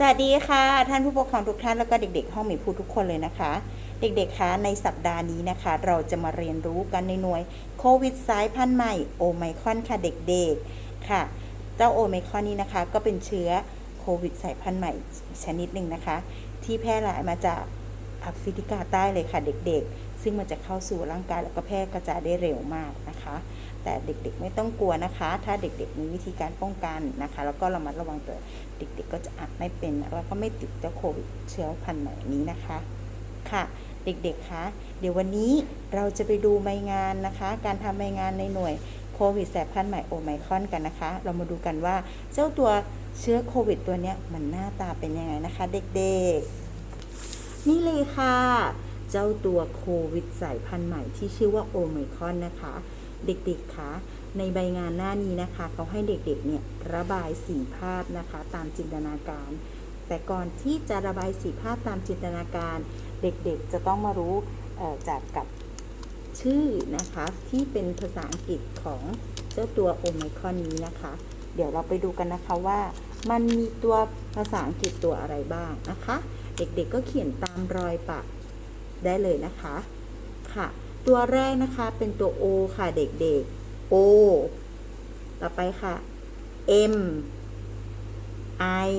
สวัสดีค่ะ ท่านผู้ปกครองทุกท่านแล้วก็เด็ก ๆ ห้องหมีพูทุกคนเลยนะคะ เด็กๆคะในสัปดาห์นี้นะคะ เราจะมาเรียนรู้กันในหน่วยโควิดสายพันธุ์ใหม่โอไมคอนค่ะเด็กๆค่ะ เจ้าโอไมคอนนี้นะคะ ก็เป็นเชื้อโควิดสายพันธุ์ใหม่ชนิดหนึ่งนะคะ ที่แพร่หลายมาจากแอฟริกาใต้เลยค่ะเด็กๆ ซึ่งมันจะเข้าสู่ร่างกายแล้วก็แพร่กระจายได้เร็วมากนะคะ แต่เด็กๆไม่ต้องกลัวนะคะ ถ้าเด็กๆมีวิธีการป้องกันนะคะ แล้วก็ระมัดระวังตัวเด็กๆก็จะอาจไม่เป็นแล้วก็ไม่ติดเจ้าโควิดเชื้อพันธุ์ใหม่นี้นะคะค่ะเด็กๆ คะ เดี๋ยววันนี้เราจะไปดูใบงานนะคะ การทำใบงานในหน่วยโควิดสายพันธุ์ใหม่โอไมครอนกันนะคะ เรามาดูกันว่าเจ้าตัวเชื้อโควิดตัวนี้มันหน้าตาเป็นยังไงนะคะ เด็กๆ นี่เลยค่ะ เจ้าตัวโควิดสายพันธุ์ใหม่ที่ชื่อว่าโอไมครอนนะคะ เด็กๆคะในใบงานหน้านี้นะคะ เขาให้เด็กๆเนี่ยระบายสีภาพนะคะ ตามจินตนาการ แต่ก่อนที่จะระบายสีภาพตามจินตนาการ เด็กๆจะต้องมารู้จากกับชื่อนะคะที่เป็นภาษาอังกฤษของเจ้าตัวโอไมคอนนี้นะคะ เดี๋ยวเราไปดูกันนะคะว่ามันมีตัวภาษาอังกฤษตัวอะไรบ้างนะคะ เด็กๆก็เขียนตามรอยปากได้เลยนะคะค่ะ ตัวแรกนะคะเป็นตัว O ค่ะเด็กๆ O ต่อไปค่ะ M I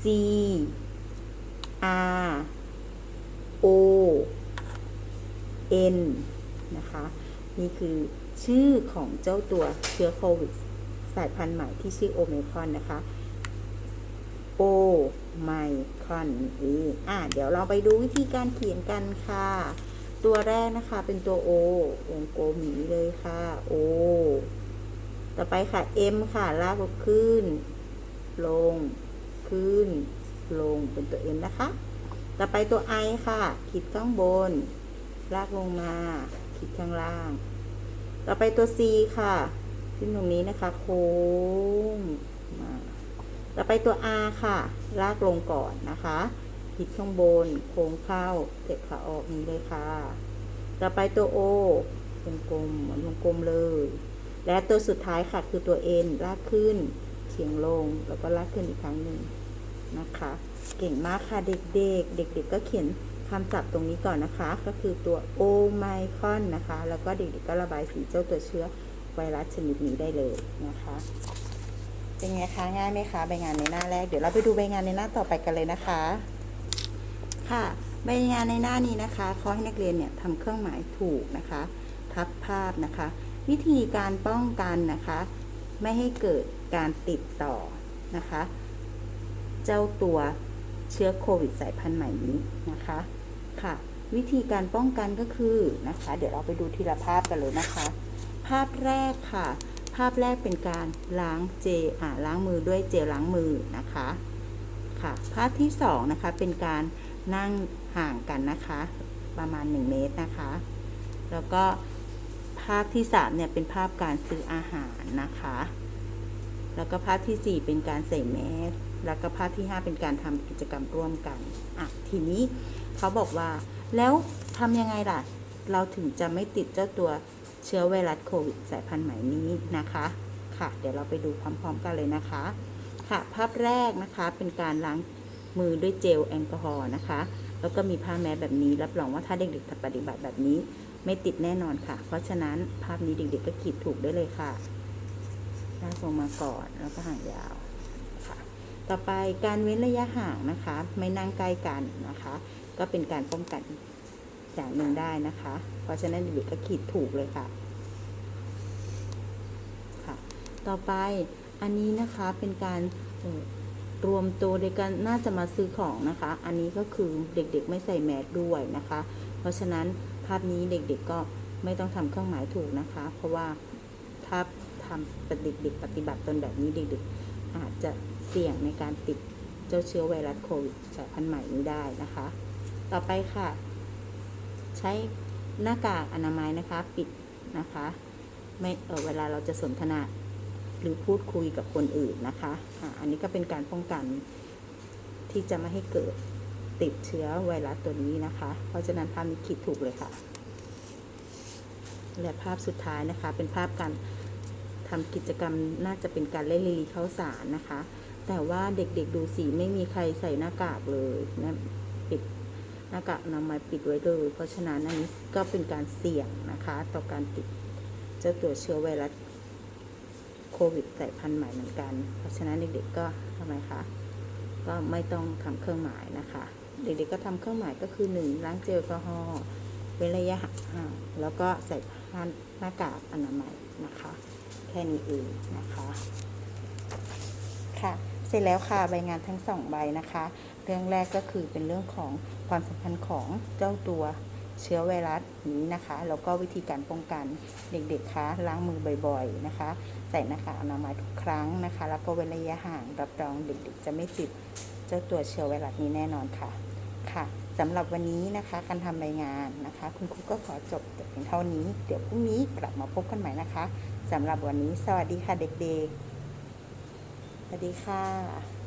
C R O N นะคะ นี่คือชื่อของเจ้าตัวเชื้อโควิด สายพันธุ์ใหม่ที่ชื่อโอเมคอนนะคะโอไมคอนนี่เองอะเดี๋ยวเราไปดูวิธีการเขียนกันค่ะ ตัวแรกนะคะเป็นตัว O วงกลมอย่างนี้เลยค่ะ O ต่อไปค่ะ M ค่ะ ลากขึ้น ลง ขึ้น ลง เป็นตัว M นะคะ ต่อไปตัว I ค่ะ ขีดข้างบน ลากลงมา ขีดข้างล่าง ต่อไปตัว C ค่ะ ขึ้นตรงนี้นะคะ โค้ง มา ต่อไปตัว R ค่ะ ลากลงก่อนนะคะ ขีดข้างบน โค้งเข้าเตะขาออกนี้เลยค่ะ ต่อไปตัว O วงกลมเหมือนวงกลมเลย และตัวสุดท้ายค่ะคือตัว N ลากขึ้นเฉียงลงแล้วก็ลากขึ้นอีกครั้งหนึ่งนะคะ เก่งมากค่ะเด็กๆ เด็ก ๆกก็เขียนคำศัพท์ตรงนี้ก่อนนะคะ ก็คือตัวโอไมคอนนะคะ แล้วก็เด็กๆก็ระบายสีเจ้าตัวเชื้อไวรัสชนิดนี้ได้เลยนะคะ เป็นไงคะง่ายไหมคะใบงานในหน้าแรก เดี๋ยวเราไปดูใบงานในหน้าต่อไปกันเลยนะคะ ค่ะ ใบงานในหน้านี้นะคะขอให้นักเรียนเนี่ยทำเครื่องหมายถูกนะคะ ทับภาพนะคะ วิธีการป้องกันนะคะ ไม่ให้เกิดการติดต่อนะคะ เจ้าตัวเชื้อโควิดสายพันธุ์ใหม่นี้นะคะค่ะ วิธีการป้องกันก็คือนะคะ เดี๋ยวเราไปดูทีละภาพกันเลยนะคะ ภาพแรกค่ะ ภาพแรกเป็นการล้างเจลอ่าล้างมือด้วยเจลล้างมือนะคะค่ะ ภาพที่สองนะคะเป็นการ นั่งห่างกันนะคะ ประมาณ 1 เมตรนะคะ แล้วก็ภาพที่สามเนี่ยเป็นภาพการซื้ออาหารนะคะ แล้วก็ภาพที่สี่เป็นการใส่แมสแล้วก็ภาพที่ห้าเป็นการทำกิจกรรมร่วมกันอะทีนี้เขาบอกว่า แล้วทำยังไงล่ะ เราถึงจะไม่ติดเจ้าตัวเชื้อไวรัสโควิดสายพันธุ์ใหม่นี้นะคะ ค่ะ เดี๋ยวเราไปดูพร้อม ๆ กันเลยนะคะ ค่ะ ภาพแรกนะคะเป็นการล้าง มือด้วยเจลแอลกอฮอล์นะคะ แล้วก็มีผ้าแมสแบบนี้ รับรองว่าถ้าเด็กๆปฏิบัติแบบนี้ ไม่ติดแน่นอนค่ะ เพราะฉะนั้นภาพนี้เด็กๆก็ขีดถูกได้เลยค่ะลากลงมาก่อนแล้วก็ห่างยาวค่ะต่อไปการเว้นระยะห่างนะคะ ไม่นั่งใกล้กันนะคะ ก็เป็นการป้องกันอย่างหนึ่งได้นะคะ เพราะฉะนั้นเด็กๆก็ขีดถูกเลยค่ะค่ะ ต่อไปอันนี้นะคะเป็นการ รวมตัวในการน่าจะมาซื้อของนะคะ อันนี้ก็คือเด็กๆไม่ใส่แมสด้วยนะคะ เพราะฉะนั้นภาพนี้เด็กๆก็ไม่ต้องทำเครื่องหมายถูกนะคะ เพราะว่าถ้าทำเด็กๆปฏิบัติตนแบบนี้เด็กๆอาจจะเสี่ยงในการติดเจ้าเชื้อไวรัสโควิดสายพันธุ์ใหม่นี้ได้นะคะ ต่อไปค่ะ ใช้หน้ากากอนามัยนะคะ ปิดนะคะ ไม่เออเวลาเราจะสนทนา หรือพูดคุยกับคนอื่นนะคะอะอันนี้ก็เป็นการป้องกันที่จะไม่ให้เกิดติดเชื้อไวรัสตัวนี้นะคะ เพราะฉะนั้นภาพนี้คิดถูกเลยค่ะ และภาพสุดท้ายนะคะ เป็นภาพการทำกิจกรรมน่าจะเป็นการเล่นลีลีเข้าสารนะคะ แต่ว่าเด็กๆดูสิไม่มีใครใส่หน้ากากเลยนะปิดหน้ากากนามัยปิดไว้เลยเพราะฉะนั้นอันนี้ก็เป็นการเสี่ยงนะคะ ต่อการติดเจ้าตัวเชื้อไวรัส ควิดสายพันธุ์ใหม่เหมือนกัน เพราะฉะนั้นเด็กๆก็ทำไมคะ ก็ไม่ต้องทำเครื่องหมายนะคะ เด็กๆก็ทำเครื่องหมายก็คือหนึ่งล้างเจลแอลกอฮอล์เว้นระยะห่างแล้วก็ใส่ผ้าหน้ากากอนามัยนะคะ แค่นี้เองนะคะค่ะเสร็จแล้วค่ะใบงานทั้งสองใบนะคะ เรื่องแรกก็คือเป็นเรื่องของความสัมพันธ์ของเจ้าตัว เชื้อไวรัสนี้นะคะ แล้วก็วิธีการป้องกันเด็กๆคะล้างมือบ่อยๆนะคะ ใส่หน้ากากอนามัยทุกครั้งนะคะ แล้วก็เว้นระยะห่างรับรองเด็กๆ จะไม่ติดเจ้าตัวเชื้อไวรัสนี้แน่นอนค่ะค่ะสำหรับวันนี้นะคะ การทำรายงานนะคะ คุณครูก็ขอจบแต่เพียงเท่านี้ เดี๋ยวพรุ่งนี้กลับมาพบกันใหม่นะคะสำหรับวันนี้ สวัสดีค่ะเด็กๆ สวัสดีค่ะ